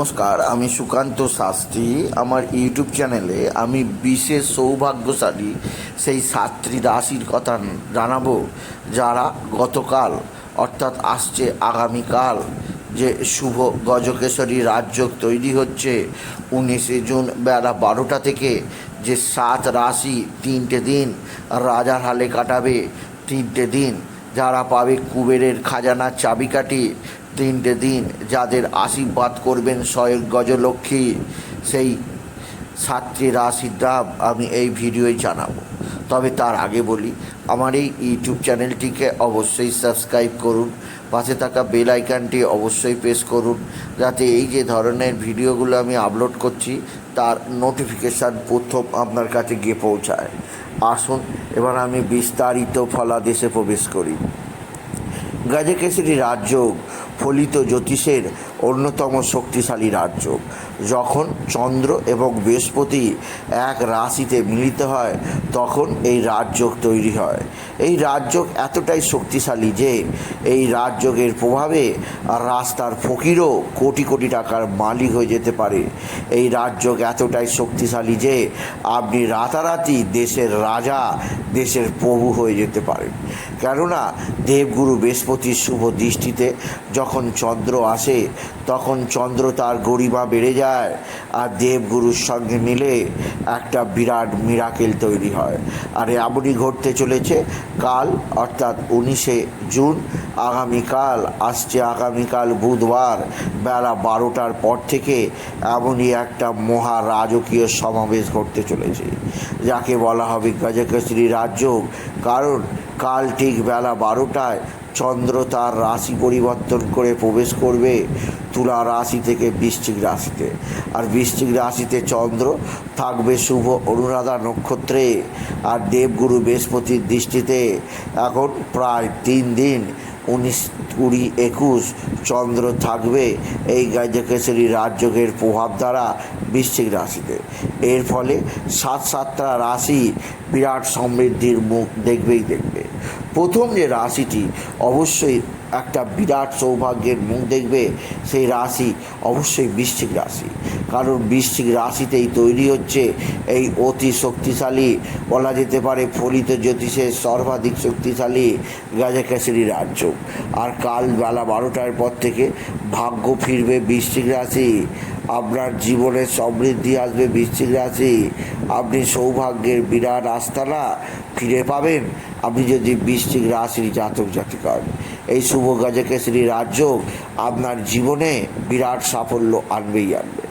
নমস্কার, আমি সুকান্ত শাস্ত্রী। আমার ইউটিউব চ্যানেলে আমি বিশেষ সৌভাগ্যশালী সেই সাতটি রাশির কথা জানাব, যারা গতকাল, অর্থাৎ আসছে আগামীকাল, যে শুভ গজকেশরী রাজযোগ তৈরি হচ্ছে উনিশে জুন বেলা বারোটা থেকে, যে সাত রাশি তিনটে দিন রাজার হালে কাটাবে, তিনটে দিন, যারা পাবে কুবেরের খাজানার চাবিকাঠি তিনটে দিন যাদের আশীর্বাদ করবেন স্বয়ং গজলক্ষ্মী, সেই সাতটি নাম আমি এই ভিডিওয় জানাব। তবে তার আগে বলি, আমার এই ইউটিউব চ্যানেলটিকে অবশ্যই সাবস্ক্রাইব করুন, পাশে থাকা বেল আইকনটি অবশ্যই প্রেস করুন, যাতে এই যে ধরনের ভিডিওগুলো আমি আপলোড করছি, তার নোটিফিকেশান প্রথম আপনার কাছে গিয়ে পৌঁছায়। আসুন, এবার আমি বিস্তারিত ফলাদেশে প্রবেশ করি। গাজেকেশরী রাজযোগ ফলিত জ্যোতিষের অন্যতম শক্তিশালী রাজযোগ। যখন চন্দ্র এবং বৃহস্পতি এক রাশিতে মিলিত হয়, তখন এই রাজযোগ তৈরি হয়। এই রাজযোগ এতটাই শক্তিশালী যে, এই রাজযোগের প্রভাবে রাস্তার ফকিরও কোটি কোটি টাকার মালিক হয়ে যেতে পারে। এই রাজযোগ এতটাই শক্তিশালী যে, আপনি রাতারাতি দেশের রাজা, দেশের প্রভু হয়ে যেতে পারেন। কেননা, দেবগুরু বৃহস্পতির শুভ দৃষ্টিতে যখন চন্দ্র আসে তখন চন্দ্র তার গরিমা বেড়ে যায় আর দেবগুরুর সঙ্গে মিলে একটা বিরাট মিরাকেল তৈরি হয়। আর এমনই ঘটতে চলেছে, কাল অর্থাৎ উনিশে জুন, আগামীকাল আসছে, আগামীকাল বুধবার বেলা বারোটার পর থেকে এমনই একটা মহা রাজকীয় সমাবেশ ঘটতে চলেছে, যাকে বলা হবে গজকেশরী রাজযোগ। কারণ কাল ঠিক বেলা বারোটায় চন্দ্র তার রাশি পরিবর্তন করে প্রবেশ করবে। তুলা রাশি থেকে বৃশ্চিক রাশিতে। আর বৃশ্চিক রাশিতে চন্দ্র থাকবে শুভ অনুরাধা নক্ষত্রে। আর দেবগুরু বৃহস্পতির দৃষ্টিতে এখন প্রায় তিন দিন, উনিশ, কুড়ি, একুশ চন্দ্র থাকবে এই গাজকেশরী রাজযোগের প্রভাব দ্বারা বৃশ্চিক রাশিতে। এর ফলে সাত সাতটা রাশি বিরাট সমৃদ্ধির মুখ দেখবেই দেখবে। প্রথম যে রাশিটি অবশ্যই একটা বিরাট সৌভাগ্যের মুখ দেখবে সেই রাশি, অবশ্যই বৃশ্চিক রাশি কারণ বৃশ্চিক রাশিতেই তৈরি হচ্ছে এই অতি শক্তিশালী, বলা যেতে পারে ফলিত জ্যোতিষের সর্বাধিক শক্তিশালী গাজাকেশরী রাজ্য আর কাল বেলা বারোটার পর থেকে ভাগ্য ফিরবে বৃশ্চিক রাশি, আপনার জীবনে সমৃদ্ধি আসবে বৃশ্চিক রাশি, আপনি সৌভাগ্যের বিরাট আস্তানা ফিরে পাবেন আপনি যদি বৃশ্চিক রাশির জাতক জাতিকা। এই শুভ গজকেশরী রাজযোগ আপনার জীবনে বিরাট সাফল্য আনবেই আনবে।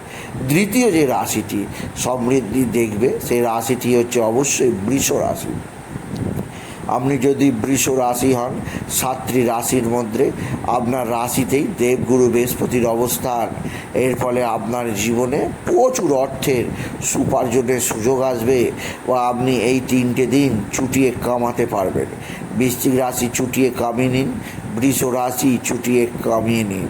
দ্বিতীয় যে রাশিটি, সমৃদ্ধি দেখবে, সেই রাশিটি হচ্ছে অবশ্যই বৃষ রাশি। আপনি যদি বৃষ রাশি হন সাতটি রাশির মধ্যে আপনার রাশিতেই দেবগুরু বৃহস্পতির অবস্থান। এর ফলে আপনার জীবনে প্রচুর অর্থের সুপার্জনের সুযোগ আসবে বা আপনি এই তিনটে দিন ছুটিয়ে কামাতে পারবেন। বৃশ্চিক রাশি ছুটিয়ে কামিয়ে নিন, বৃষ রাশি ছুটিয়ে কামিয়ে নিন।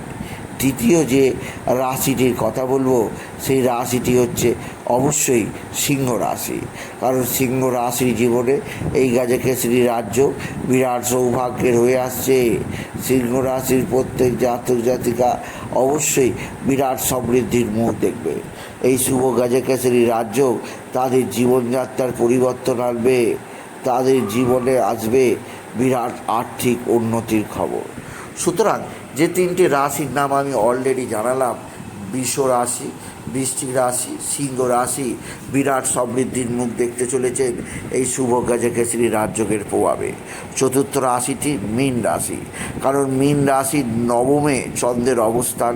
তৃতীয় যে রাশিটির কথা বলব, সেই রাশিটি হচ্ছে অবশ্যই সিংহ রাশি। কারণ সিংহ রাশির জীবনে এই গাজকেশরী রাজ্য বিরাট সৌভাগ্যের হয়ে আসছে। সিংহ রাশির প্রত্যেক জাতক জাতিকা অবশ্যই বিরাট সমৃদ্ধির মুখ দেখবে। এই শুভ গাজকেশরী রাজ্য তাদের জীবনযাত্রার পরিবর্তন আনবে। তাদের জীবনে আসবে বিরাট আর্থিক উন্নতির খবর। সুতরাং যে তিনটি রাশির নাম আমি অলরেডি জানালাম বিশ্ব রাশি বৃশ্চিক রাশি, সিংহ রাশি বিরাট সমৃদ্ধির মুখ দেখতে চলেছেন এই শুভ গজকেশরী রাজযোগের প্রভাবে। চতুর্থ রাশিটি মীন রাশি, কারণ মীন রাশির নবমে চন্দ্রের অবস্থান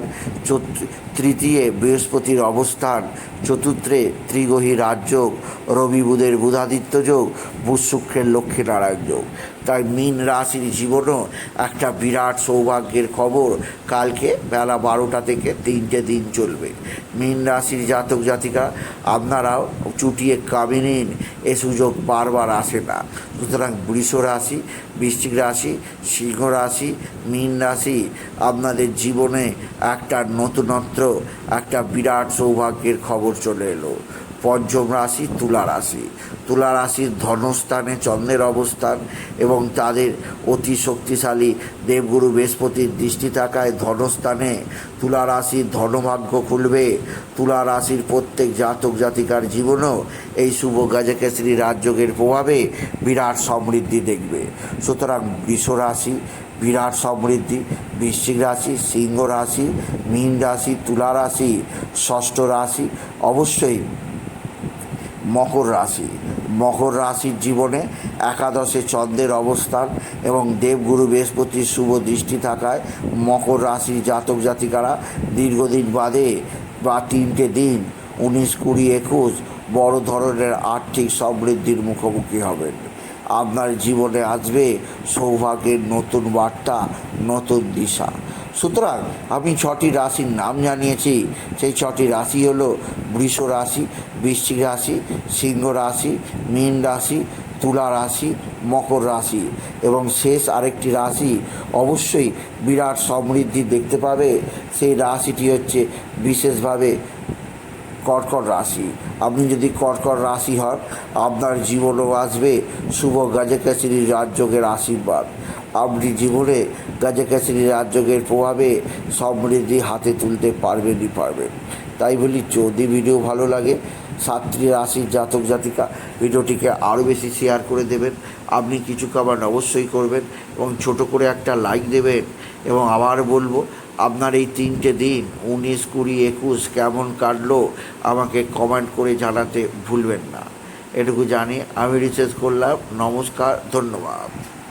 তৃতীয় বৃহস্পতির অবস্থান, চতুর্থে ত্রিগহী রাজযোগ, রবি বুধের বুধাদিত্য যোগ, বুধ শুক্রের লক্ষ্মী নারায়ণ যোগ। তাই মীন রাশির জীবনও একটা বিরাট সৌভাগ্যের খবর। কালকে বেলা বারোটা থেকে তিনটে দিন চলবে। মীন রাশির জাতক জাতিকা, আপনারাও চুটিয়ে কামে নিন এ সুযোগ বারবার আসে না। সুতরাং বৃষ রাশি বৃষ্টিক রাশি, সিংহ রাশি, মীন রাশি, আপনাদের জীবনে একটা নতুনত্ব, একটা বিরাট সৌভাগ্যের খবর চলে এলো। পঞ্চম রাশি তুলা রাশি। তুলা রাশির ধনস্থানে চন্দ্রের অবস্থান এবং তাদের অতি শক্তিশালী দেবগুরু বৃহস্পতির দৃষ্টি থাকায় ধনস্থানে তুলা রাশির ধনভাগ্য খুলবে। তুলা রাশির প্রত্যেক জাতক জাতিকার জীবনেও এই শুভ গাজকেশ্রী রাজযোগের প্রভাবে বিরাট সমৃদ্ধি দেখবে। সুতরাং বৃষ রাশি বিরাট সমৃদ্ধি, বৃশ্চিক রাশি, সিংহ রাশি, মীন রাশি, তুলা রাশি, ষষ্ঠ রাশি অবশ্যই মকর রাশি। মকর রাশির জীবনে একাদশে চন্দ্রের অবস্থান এবং দেবগুরু বৃহস্পতির শুভ দৃষ্টি থাকায় মকর রাশির জাতক জাতিকারা দীর্ঘদিন বাদে বা তিনটে দিন, উনিশ, কুড়ি, একুশ বড় ধরনের আর্থিক সমৃদ্ধির মুখোমুখি হবেন। আপনার জীবনে আসবে সৌভাগ্যের নতুন বার্তা, নতুন দিশা। সুতরাং আমি ছটি রাশির নাম জানিয়েছি। সেই ছটি রাশি হলো বৃষ রাশি, বৃশ্চিক রাশি, সিংহ রাশি, মীন রাশি, তুলা রাশি, মকর রাশি। এবং শেষ আরেকটি রাশি অবশ্যই বিরাট সমৃদ্ধি দেখতে পাবে। সেই রাশিটি হচ্ছে বিশেষভাবে কর্কট রাশি। আপনি যদি কর্কট রাশি হন, আপনার জীবনও আসবে শুভ গাজেকাশিনী রাজযোগের আশীর্বাদ। আপনি জীবনে গাজেকাশিনী রাজযোগের প্রভাবে সমৃদ্ধি হাতে তুলতে পারবেনই পারবেন। তাই বলি, যদি ভিডিও ভালো লাগে, সাতটি রাশির জাতক জাতিকা ভিডিওটিকে আরও বেশি শেয়ার করে দেবেন। আপনি কিছু কামান অবশ্যই করবেন এবং ছোট করে একটা লাইক দেবেন। এবং আবার বলব, আপনার এই তিনটে দিন, উনিশ, কুড়ি, একুশ, কেমন কাটলো আমাকে কমেন্ট করে জানাতে ভুলবেন না। এটুকু জানি আমি রিসার্চ করলাম। নমস্কার, ধন্যবাদ।